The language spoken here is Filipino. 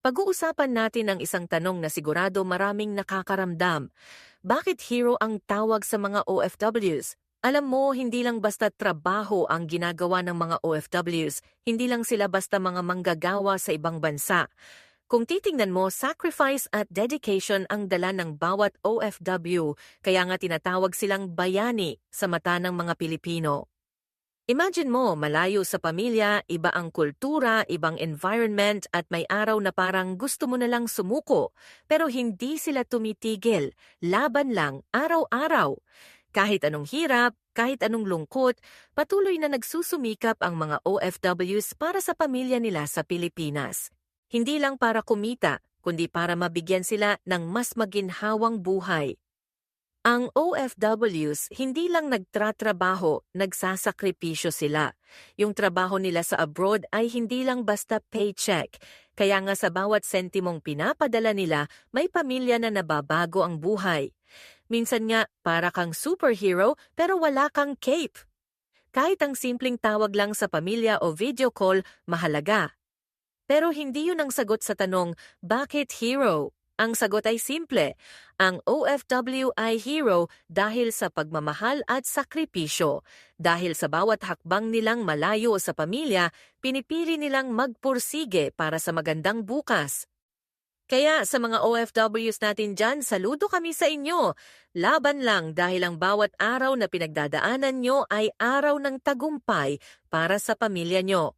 Pag-uusapan natin ang isang tanong na sigurado maraming nakakaramdam. Bakit hero ang tawag sa mga OFWs? Alam mo, hindi lang basta trabaho ang ginagawa ng mga OFWs, hindi lang sila basta mga manggagawa sa ibang bansa. Kung titingnan mo, sacrifice at dedication ang dala ng bawat OFW, kaya nga tinatawag silang bayani sa mata ng mga Pilipino. Imagine mo, malayo sa pamilya, iba ang kultura, ibang environment at may araw na parang gusto mo na lang sumuko. Pero hindi sila tumitigil, laban lang, araw-araw. Kahit anong hirap, kahit anong lungkot, patuloy na nagsusumikap ang mga OFWs para sa pamilya nila sa Pilipinas. Hindi lang para kumita, kundi para mabigyan sila ng mas maginhawang buhay. Ang OFWs hindi lang nagtratrabaho, nagsasakripisyo sila. Yung trabaho nila sa abroad ay hindi lang basta paycheck. Kaya nga sa bawat sentimong pinapadala nila, may pamilya na nababago ang buhay. Minsan nga, para kang superhero pero wala kang cape. Kahit ang simpleng tawag lang sa pamilya o video call, mahalaga. Pero hindi yun ang sagot sa tanong, bakit hero? Ang sagot ay simple. Ang OFW ay hero dahil sa pagmamahal at sakripisyo. Dahil sa bawat hakbang nilang malayo sa pamilya, pinipili nilang magpursige para sa magandang bukas. Kaya sa mga OFWs natin dyan, saludo kami sa inyo. Laban lang dahil ang bawat araw na pinagdadaanan nyo ay araw ng tagumpay para sa pamilya nyo.